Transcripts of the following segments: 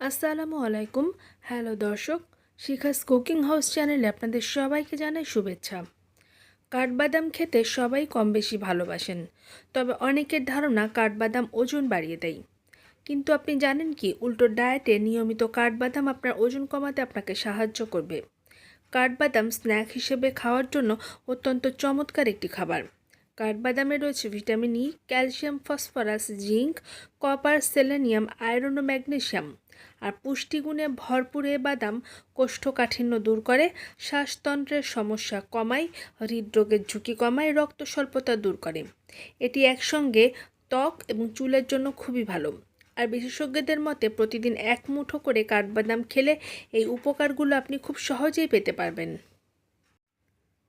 আসসালামু আলাইকুম। হ্যালো দর্শক, শিখাস কুকিং হাউস চ্যানেলে আপনাদের সবাইকে জানাই শুভেচ্ছা। কাঠবাদাম খেতে সবাই কম বেশি ভালোবাসেন, তবে অনেকের ধারণা কাঠবাদাম ওজন বাড়িয়ে দেয়। কিন্তু আপনি জানেন কি, উল্টো ডায়েটে নিয়মিত কাঠবাদাম আপনার ওজন কমাতে আপনাকে সাহায্য করবে। কাঠবাদাম স্ন্যাক হিসেবে খাওয়ার জন্য অত্যন্ত চমৎকার একটি খাবার। কাঠবাদামে রয়েছে vitamin E, calcium, phosphorus, zinc, copper, selenium, iron ও ম্যাগনেসিয়াম। আর পুষ্টিগুণে ভরপুর এ বাদাম কোষ্ঠকাঠিন্য দূর করে, শ্বাসতন্ত্রের সমস্যা কমায়, হৃদরোগের ঝুঁকি কমায় রক্ত স্বল্পতা দূর করে। এটি একসঙ্গে ত্বক এবং চুলের জন্য খুবই ভালো। আর বিশেষজ্ঞদের মতে, প্রতিদিন এক মুঠো করে কাঠবাদাম খেলে এই উপকারগুলো আপনি খুব সহজেই পেতে পারবেন।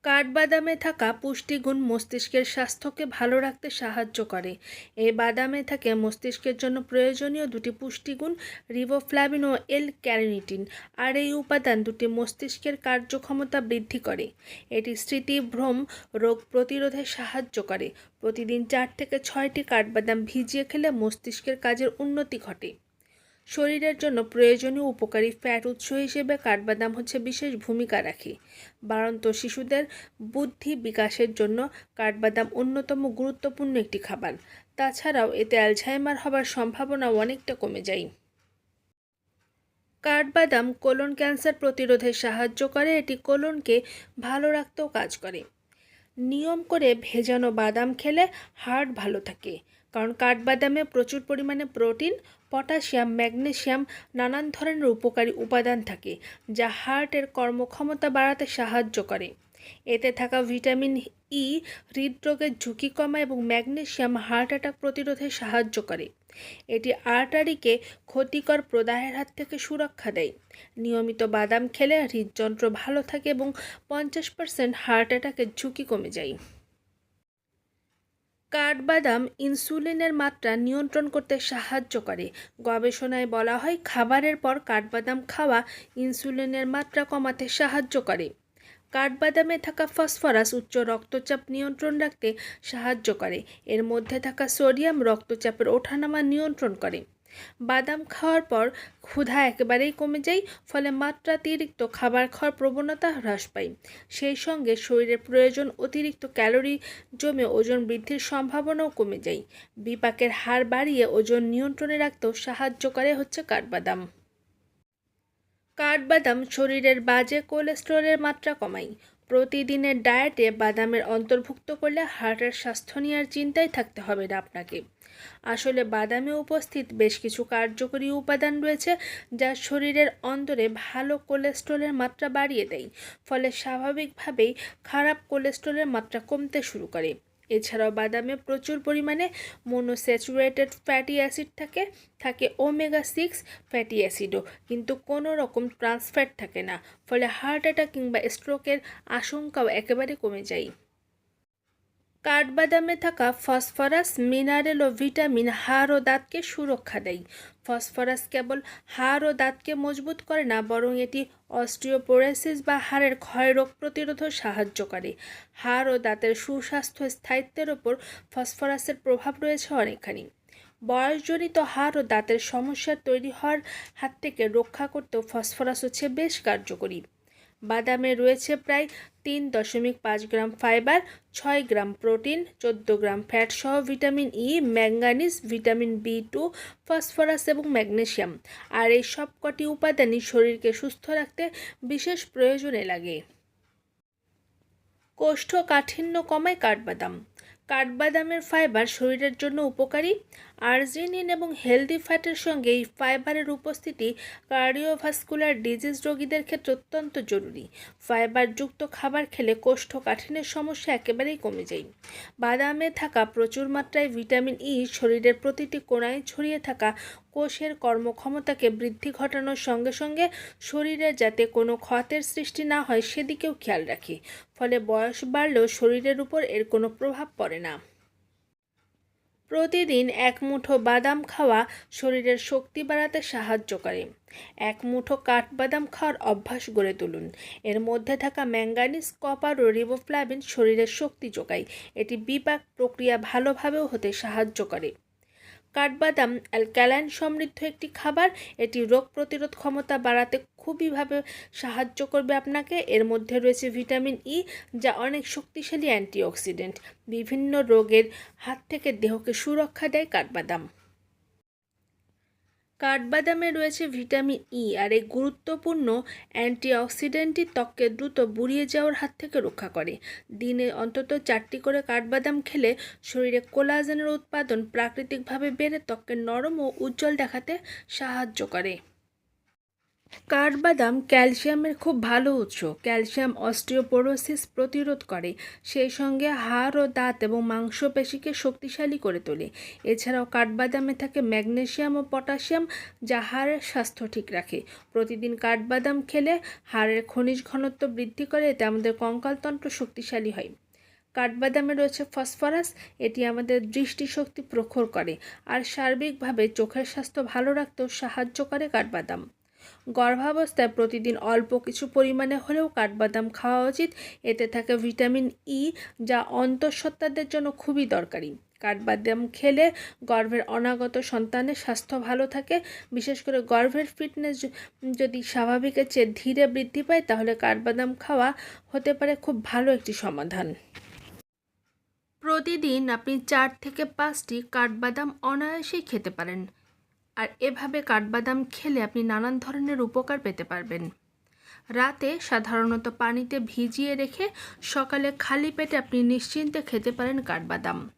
কাঠবাদামে থাকা পুষ্টিগুণ মস্তিষ্কের স্বাস্থ্যকে ভালো রাখতে সাহায্য করে। এই বাদামে থাকে মস্তিষ্কের জন্য প্রয়োজনীয় দুটি পুষ্টিগুণ রিবোফ্লাভিন ও এল ক্যারিনিটিন আর এই উপাদান দুটি মস্তিষ্কের কার্যক্ষমতা বৃদ্ধি করে। এটি স্মৃতি ভ্রম রোগ প্রতিরোধে সাহায্য করে। প্রতিদিন চার থেকে ছয়টি কাঠবাদাম ভিজিয়ে খেলে মস্তিষ্কের কাজের উন্নতি ঘটে। শরীরের জন্য প্রয়োজনীয় উপকারী ফ্যাট উৎস হিসেবে কাঠবাদাম হচ্ছে বিশেষ ভূমিকা রাখে। বাড়ন্ত শিশুদের বুদ্ধি বিকাশের জন্য কাঠবাদাম অন্যতম গুরুত্বপূর্ণ একটি খাবার। তাছাড়াও এতে অ্যালঝাইমার হবার সম্ভাবনা অনেকটা কমে যায়। কাঠবাদাম কোলন ক্যান্সার প্রতিরোধে সাহায্য করে, এটি কোলনকে ভালো রাখতেও কাজ করে। নিয়ম করে ভেজানো বাদাম খেলে হার্ট ভালো থাকে, কারণ কাঠবাদামে প্রচুর পরিমাণে প্রোটিন পটাশিয়াম, ম্যাগনেশিয়াম নানান ধরনের উপকারী উপাদান থাকে, যা হার্টের কর্মক্ষমতা বাড়াতে সাহায্য করে। এতে থাকা ভিটামিন ই হৃদরোগের ঝুঁকি কমায় এবং ম্যাগনেশিয়াম হার্ট অ্যাটাক প্রতিরোধে সাহায্য করে। এটি আর্টারিকে ক্ষতিকর প্রদাহের হাত থেকে সুরক্ষা দেয়। নিয়মিত বাদাম খেলে হৃদযন্ত্র ভালো থাকে এবং পঞ্চাশ পার্সেন্ট হার্ট অ্যাটাকের ঝুঁকি কমে যায়। কাঠবাদাম ইনসুলিনের মাত্রা নিয়ন্ত্রণ করতে সাহায্য করে। গবেষণায় বলা হয়, খাবারের পর কাঠবাদাম খাওয়া ইনসুলিনের মাত্রা কমাতে সাহায্য করে। কাঠবাদামে থাকা ফসফরাস উচ্চ রক্তচাপ নিয়ন্ত্রণ রাখতে সাহায্য করে। এর মধ্যে থাকা সোডিয়াম রক্তচাপের ওঠানামা নিয়ন্ত্রণ করে। বাদাম খাওয়ার পর ক্ষুধা একেবারেই কমে যায়, ফলে মাত্রাতিরিক্ত খাবার খাওয়ার প্রবণতা হ্রাস পায়। সেই সঙ্গে শরীরের প্রয়োজন অতিরিক্ত ক্যালোরি জমে ওজন বৃদ্ধির সম্ভাবনাও কমে যায়। বিপাকের হার বাড়িয়ে ওজন নিয়ন্ত্রণে রাখতেও সাহায্য করে হচ্ছে কাঠবাদাম। কাঠবাদাম শরীরের বাজে কোলেস্টেরলের মাত্রা কমায় প্রতিদিনের ডায়েটে বাদামের অন্তর্ভুক্ত করলে হার্টের স্বাস্থ্য নেওয়ার চিন্তায় থাকতে হবে না আপনাকে। আসলে বাদামে উপস্থিত বেশ কিছু কার্যকরী উপাদান রয়েছে যা শরীরের অন্তরে ভালো কোলেস্ট্রলের মাত্রা বাড়িয়ে দেয়, ফলে স্বাভাবিকভাবেই খারাপ কোলেস্ট্রলের মাত্রা কমতে শুরু করে। এছাড়াও বাদামে প্রচুর পরিমাণে মনোস্যাচুরেটেড ফ্যাটি অ্যাসিড থাকে থাকে ওমেগা সিক্স ফ্যাটি অ্যাসিডও কিন্তু কোনো রকম ট্রান্সফ্যাট থাকে না, ফলে হার্ট অ্যাটাক কিংবা স্ট্রোকের আশঙ্কাও একেবারে কমে যায়। কাঠবাদামে থাকা ফসফরাস, মিনারেল ও ভিটামিন হাড় ও দাঁতকে সুরক্ষা দেয়। ফসফরাস কেবল হাড় ও দাঁতকে মজবুত করে না, বরং এটি অস্ট্রিওপোরেসিস বা হাড়ের ক্ষয় রোগ প্রতিরোধও সাহায্য করে। হাড় ও দাঁতের সুস্বাস্থ্য স্থায়িত্বের ওপর ফসফরাসের প্রভাব রয়েছে অনেকখানি। বয়সজনিত হাড় ও দাঁতের সমস্যার তৈরি হওয়ার হাত থেকে রক্ষা করতেও ফসফরাস হচ্ছে বেশ কার্যকরী। বাদামে রয়েছে প্রায় তিন দশমিক পাঁচ গ্রাম ফাইবার, ছয় গ্রাম প্রোটিন, চোদ্দ গ্রাম ফ্যাট সহ vitamin E manganese vitamin B two phosphorus এবং ম্যাগনেশিয়াম আর এই সবকটি উপাদানই শরীরকে সুস্থ রাখতে বিশেষ প্রয়োজনে লাগে। কোষ্ঠকাঠিন্য কমায় কাঠবাদাম। কাঠবাদামের ফাইবার শরীরের জন্য উপকারী। আর্জিনিন এবং হেলদি ফ্যাটের সঙ্গে এই ফাইবারের উপস্থিতি কার্ডিওভাস্কুলার ডিজিজ রোগীদের ক্ষেত্রে অত্যন্ত জরুরি। ফাইবারযুক্ত খাবার খেলে কোষ্ঠকাঠিন্যের সমস্যা একেবারেই কমে যায়। বাদামে থাকা প্রচুর মাত্রায় ভিটামিন ই শরীরের প্রতিটি কোণায় ছড়িয়ে থাকা কোষের কর্মক্ষমতাকে বৃদ্ধি ঘটানোর সঙ্গে সঙ্গে শরীরে যাতে কোনো ক্ষতের সৃষ্টি না হয় সেদিকেও খেয়াল রাখে। ফলে বয়স বাড়লেও শরীরের উপর এর কোনো প্রভাব পড়ে না। প্রতিদিন এক মুঠো বাদাম খাওয়া শরীরের শক্তি বাড়াতে সাহায্য করে। এক মুঠো কাঠবাদাম খাওয়ার অভ্যাস গড়ে তুলুন। এর মধ্যে থাকা ম্যাঙ্গানিজ কপার ও রিবোফ্লাভিন শরীরের শক্তি যোগায়। এটি বিপাক প্রক্রিয়া ভালোভাবেও হতে সাহায্য করে। কাঠবাদাম অ্যালক্যালাইন সমৃদ্ধ একটি খাবার। এটি রোগ প্রতিরোধ ক্ষমতা বাড়াতে খুবইভাবে সাহায্য করবে আপনাকে। এর মধ্যে রয়েছে ভিটামিন ই যা অনেক শক্তিশালী অ্যান্টিঅক্সিডেন্ট। বিভিন্ন রোগের হাত থেকে দেহকে সুরক্ষা দেয় কাঠবাদাম। কাঠবাদামে রয়েছে ভিটামিন ই আর এই গুরুত্বপূর্ণ অ্যান্টিঅক্সিডেন্টটি ত্বককে দ্রুত বুড়িয়ে যাওয়ার হাত থেকে রক্ষা করে। দিনে অন্তত চারটি করে কাঠবাদাম খেলে শরীরে কোলাজেনের উৎপাদন প্রাকৃতিকভাবে বেড়ে ত্বককে নরম ও উজ্জ্বল দেখাতে সাহায্য করে। কাঠবাদাম ক্যালসিয়ামের খুব ভালো উৎস। ক্যালসিয়াম অস্টিওপোরোসিস প্রতিরোধ করে, সেই সঙ্গে হাড় ও দাঁত এবং মাংসপেশিকে শক্তিশালী করে তোলে। এছাড়াও কাঠবাদামে থাকে ম্যাগনেশিয়াম ও পটাশিয়াম যা হাড়ের স্বাস্থ্য ঠিক রাখে। প্রতিদিন কাঠবাদাম খেলে হাড়ের খনিজ ঘনত্ব বৃদ্ধি করে, এতে আমাদের কঙ্কালতন্ত্র শক্তিশালী হয়। কাঠবাদামে রয়েছে ফসফরাস, এটি আমাদের দৃষ্টিশক্তি প্রখর করে, আর সার্বিকভাবে চোখের স্বাস্থ্য ভালো রাখতেও সাহায্য করে কাঠবাদাম। গর্ভাবস্থায় প্রতিদিন অল্প কিছু পরিমাণে হলেও কাঠবাদাম খাওয়া উচিত। এতে থাকে ভিটামিন ই যা অন্তঃসত্ত্বাদের জন্য খুবই দরকারি। কাঠবাদাম খেলে গর্ভের অনাগত সন্তানের স্বাস্থ্য ভালো থাকে। বিশেষ করে গর্ভের ফিটনেস যদি স্বাভাবিকের চেয়ে ধীরে বৃদ্ধি পায়, তাহলে কাঠবাদাম খাওয়া হতে পারে খুব ভালো একটি সমাধান। প্রতিদিন আপনি চার থেকে পাঁচটি কাঠবাদাম অনায়াসেই খেতে পারেন। আর এভাবে কাঠবাদাম খেলে আপনি নানান ধরনের উপকার পেতে পারবেন। রাতে সাধারণত পানিতে ভিজিয়ে রেখে সকালে খালি পেটে আপনি নিশ্চিন্তে খেতে পারেন কাঠবাদাম।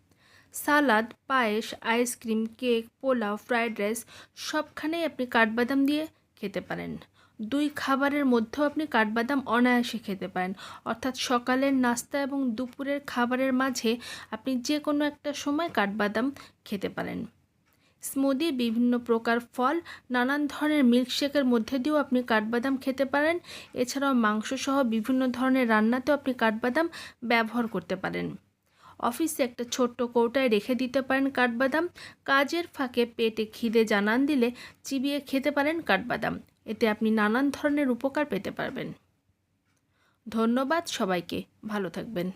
সালাদ, পায়েস, ice cream, cake, pulao fried rice সবখানেই আপনি কাঠবাদাম দিয়ে খেতে পারেন। দুই খাবারের মধ্যেও আপনি কাঠবাদাম অনায়াসে খেতে পারেন। অর্থাৎ সকালের নাস্তা এবং দুপুরের খাবারের মাঝে আপনি যে কোনো একটা সময় কাঠবাদাম খেতে পারেন। স্মুদি বিভিন্ন প্রকার ফল, নানান ধরনের মিল্কশেকের মধ্যে দিয়েও আপনি কাঠবাদাম খেতে পারেন। এছাড়াও মাংসসহ বিভিন্ন ধরনের রান্নাতেও আপনি কাঠবাদাম ব্যবহার করতে পারেন। অফিসে একটা ছোট্ট কৌটায় রেখে দিতে পারেন কাঠবাদাম। কাজের ফাঁকে পেটে খিদে জানান দিলে চিবিয়ে খেতে পারেন কাঠবাদাম। এতে আপনি নানান ধরনের উপকার পেতে পারবেন। ধন্যবাদ সবাইকে। ভালো থাকবেন।